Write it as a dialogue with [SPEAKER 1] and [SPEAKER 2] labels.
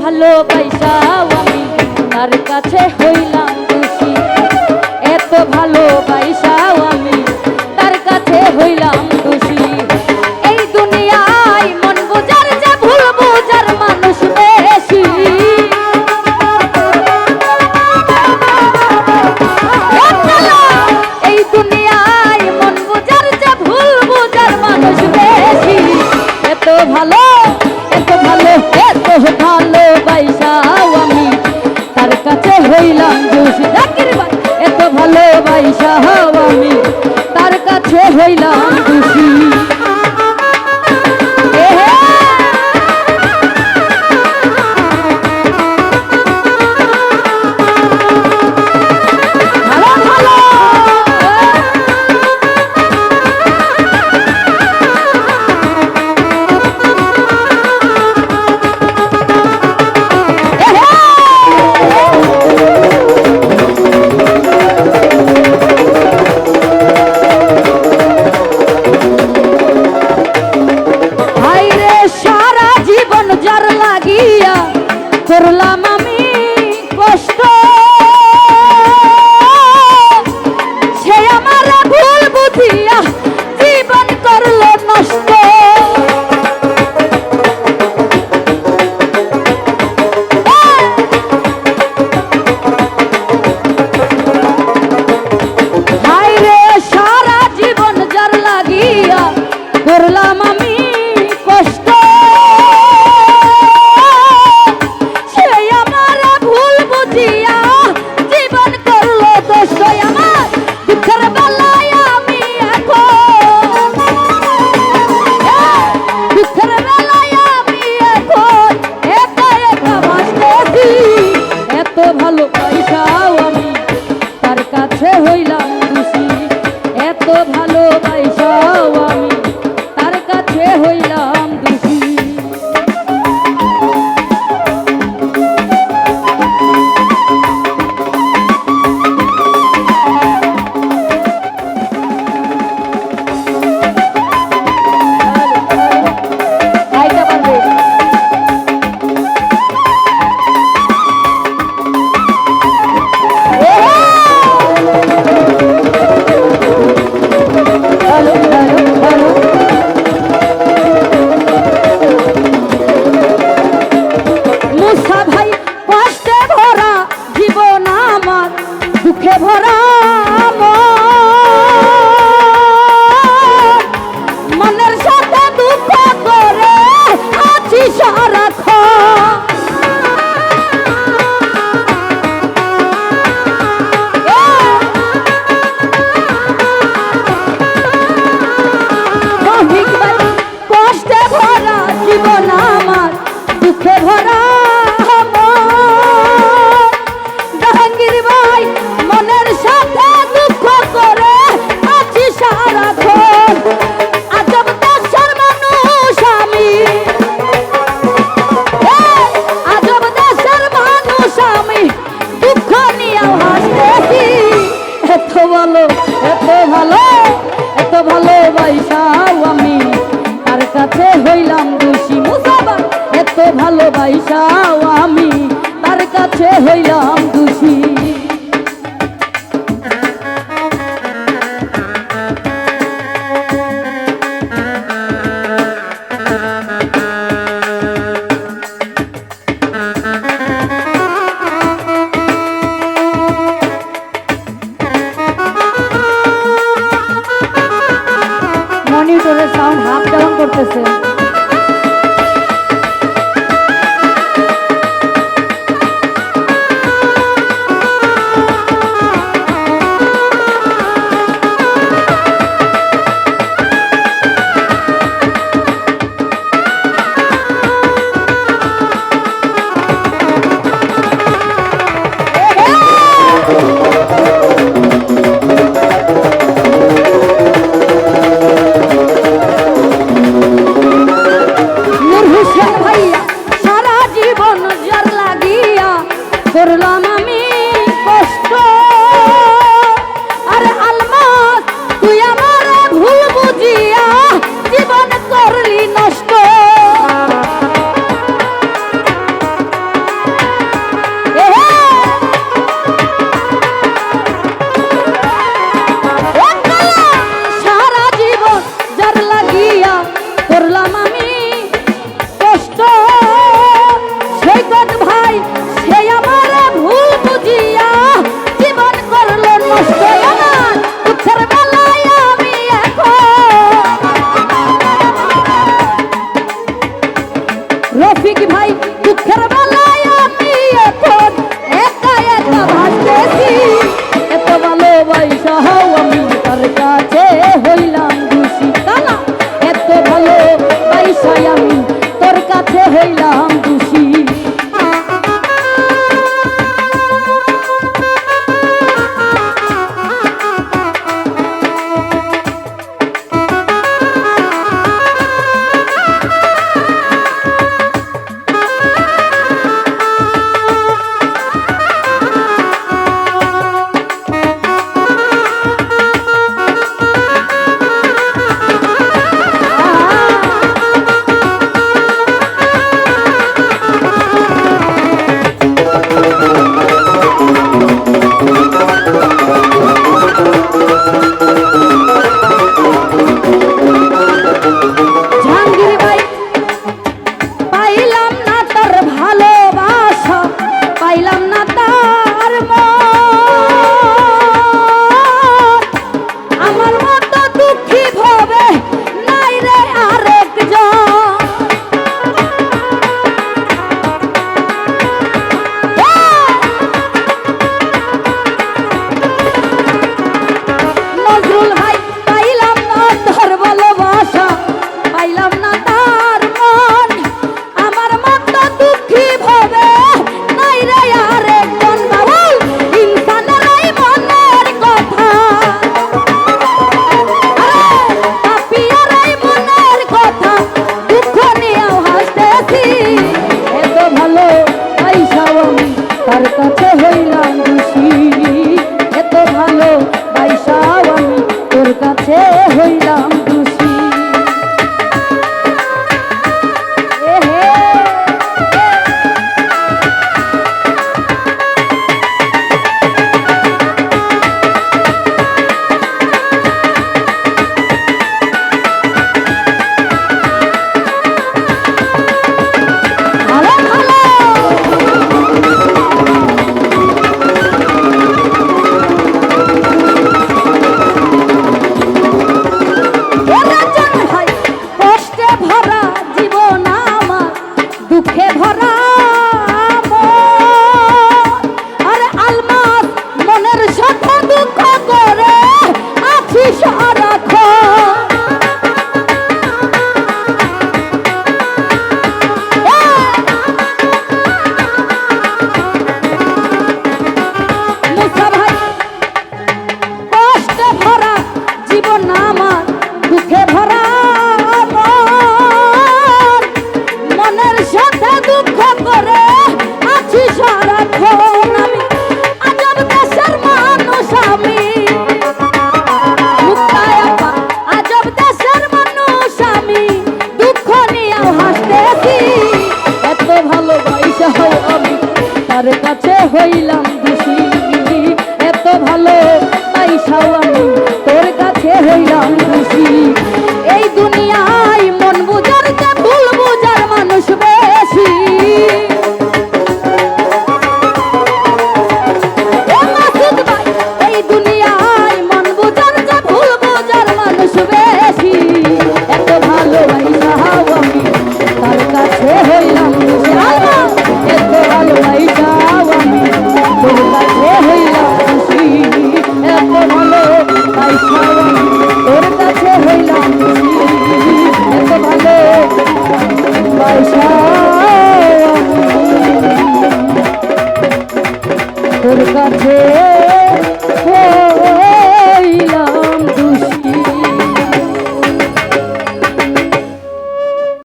[SPEAKER 1] ভালোবাসাও আমি তার কাছে হইলাম খুশি। এত ভালোবাসাও এত রফিক ভাই দুঃখের বেলায় আমি এত তার কাছে হইলাম দোষী এত ভালো হইলাম দোষী এত ভালো পাইসাও আমি তোর কাছে হইলাম।